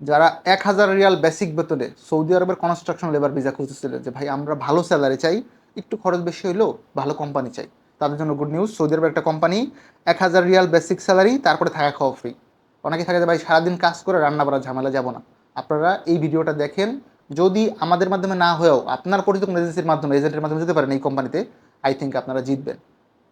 যারা এক হাজার রিয়াল বেসিক বেতনে সৌদি আরবের কনস্ট্রাকশন লেবার ভিসা খুঁজতেছিলেন যে, ভাই, আমরা ভালো স্যালারি চাই, একটু খরচ বেশি হইলেও ভালো কোম্পানি চাই। তাদের জন্য গুড নিউজ সৌদি আরবের একটা কোম্পানি এক হাজার রিয়াল বেসিক স্যালারি তারপরে থাকা খাওয়া ফ্রি অনেকে থাকে যে, ভাই, সারাদিন কাজ করে রান্না করার ঝামেলা, যাব না। আপনারা এই ভিডিওটা দেখেন। যদি আমাদের মাধ্যমে না হয়েও আপনার পরিচিত কোনো এজেন্সির মাধ্যমে এজেন্টের মাধ্যমে যেতে পারেন এই কোম্পানিতে আই থিঙ্ক আপনারা জিতবেন।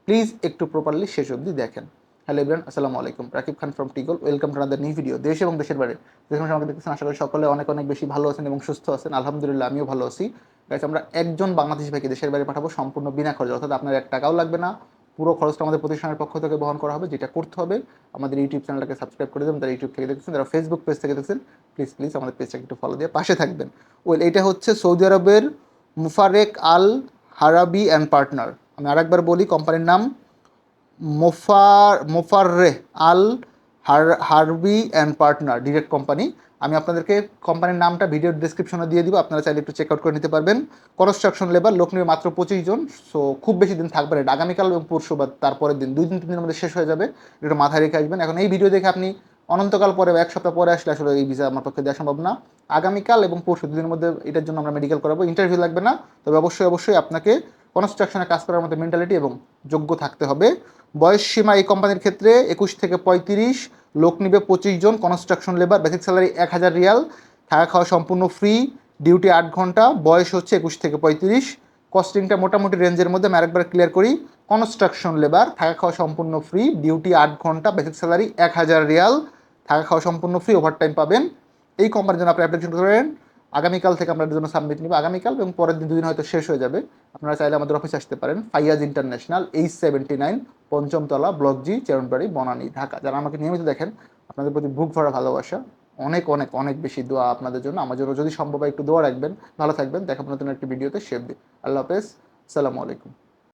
প্লিজ একটু প্রপারলি শেষ অবধি দেখেন। হ্যালো ইব্রান আসসালামু আলাইকুম। Rakib Khan from টিগল welcome to another new video দেশ এবং দেশের বাইরে। দেশের মানুষ আমাকে দেখতেছেন, আশা করি সকলে অনেক অনেক বেশি ভালো আছেন এবং সুস্থ আছেন। আলহামদুলিল্লাহ, আমিও ভালো আছি। গাইস আমরা একজন বাংলাদেশি ভাইকে দেশের বাইরে পাঠাবো সম্পূর্ণ বিনা খরচ, অর্থাৎ আপনার এক টাকাও লাগবে না। পুরো খরচটা আমাদের প্রতিষ্ঠানের পক্ষ থেকে বহন করা হবে, যেটা করতে হবে। আমাদের ইউটিউব চ্যানেলটাকে সাবস্ক্রাইব করে দেবেন, তারা ইউটিউব থেকে দেখছেন যারা ফেসবুক পেজ থেকে দেখছেন প্লিজ প্লিজ আমাদের পেজটাকে একটু ফলো দিয়ে পাশে থাকবেন। ওয়েল এটা হচ্ছে সৌদি আরবের মুফারেক আল হারাবি অ্যান্ড পার্টনার আমি আরেকবার বলি কোম্পানির নাম মোফার, মোফাররে আল হার, হারবি অ্যান্ড পার্টনার ডিরেক্ট কোম্পানি। আমি আপনাদেরকে কোম্পানির নামটা ভিডিওর ডিসক্রিপশনে দিয়ে দিব, আপনারা চাইলে একটু চেক আউট করে নিতে পারবেন। কনস্ট্রাকশন লেবার লোক নিয়ে মাত্র পঁচিশ জন সো খুব বেশি দিন থাকবে না। আগামীকাল এবং পরশু বা তারপরের দিন, দুই দিন, তিন দিনের মধ্যে শেষ হয়ে যাবে। একটু মাথায় রেখে আসবেন। এখন এই ভিডিও দেখে আপনি অনন্তকাল পরে বা এক সপ্তাহ পরে আসলে আসলে এই ভিসা আমার পক্ষে দেওয়া সম্ভব না। আগামীকাল এবং পরশু দুদিনের মধ্যে এটার জন্য আমরা মেডিকেল করাবো। ইন্টারভিউ লাগবে না, তবে অবশ্যই অবশ্যই আপনাকে কনস্ট্রাকশনে কাজ করার মতো মেন্টালিটি এবং যোগ্য থাকতে হবে। বয়স সীমা এই কোম্পানির ক্ষেত্রে একুশ থেকে পঁয়ত্রিশ, লোক নিবে পঁচিশ জন কনস্ট্রাকশন লেবার বেসিক স্যালারি এক হাজার রিয়াল, থাকা খাওয়া সম্পূর্ণ ফ্রি ডিউটি আট ঘণ্টা, বয়স হচ্ছে একুশ থেকে পঁয়ত্রিশ। কস্টিংটা মোটামুটি রেঞ্জের মধ্যে আমি আরেকবার ক্লিয়ার করি। কনস্ট্রাকশন লেবার থাকা খাওয়া সম্পূর্ণ ফ্রি ডিউটি আট ঘণ্টা বেসিক স্যালারি এক হাজার রিয়াল, থাকা খাওয়া সম্পূর্ণ ফ্রি ওভারটাইম পাবেন। এই কোম্পানির জন্য আপনি অ্যাপ্লিকেশন করেন। আগামীকাল থেকে আমরা জন্য সাবমিট নিব। আগামীকাল এবং পরের দিন দুদিন হয়তো শেষ হয়ে যাবে। আপনারা চাইলে আমাদের অফিসে আসতে পারেন। Fayaz International, H seventy nine, পঞ্চমতলা, block G চেরনবাড়ি বনানী, ঢাকা। যারা আমাকে নিয়মিত দেখেন, আপনাদের প্রতি বুক ভরা ভালোবাসা, অনেক অনেক অনেক বেশি দোয়া আপনাদের জন্য। আমার জন্য যদি সম্ভব হয়, একটু দোয়া রাখবেন। ভালো থাকবেন। দেখা নতুন একটি ভিডিওতে। শেভ দিন আল্লাহ হাফেজ। সালামু আলাইকুম।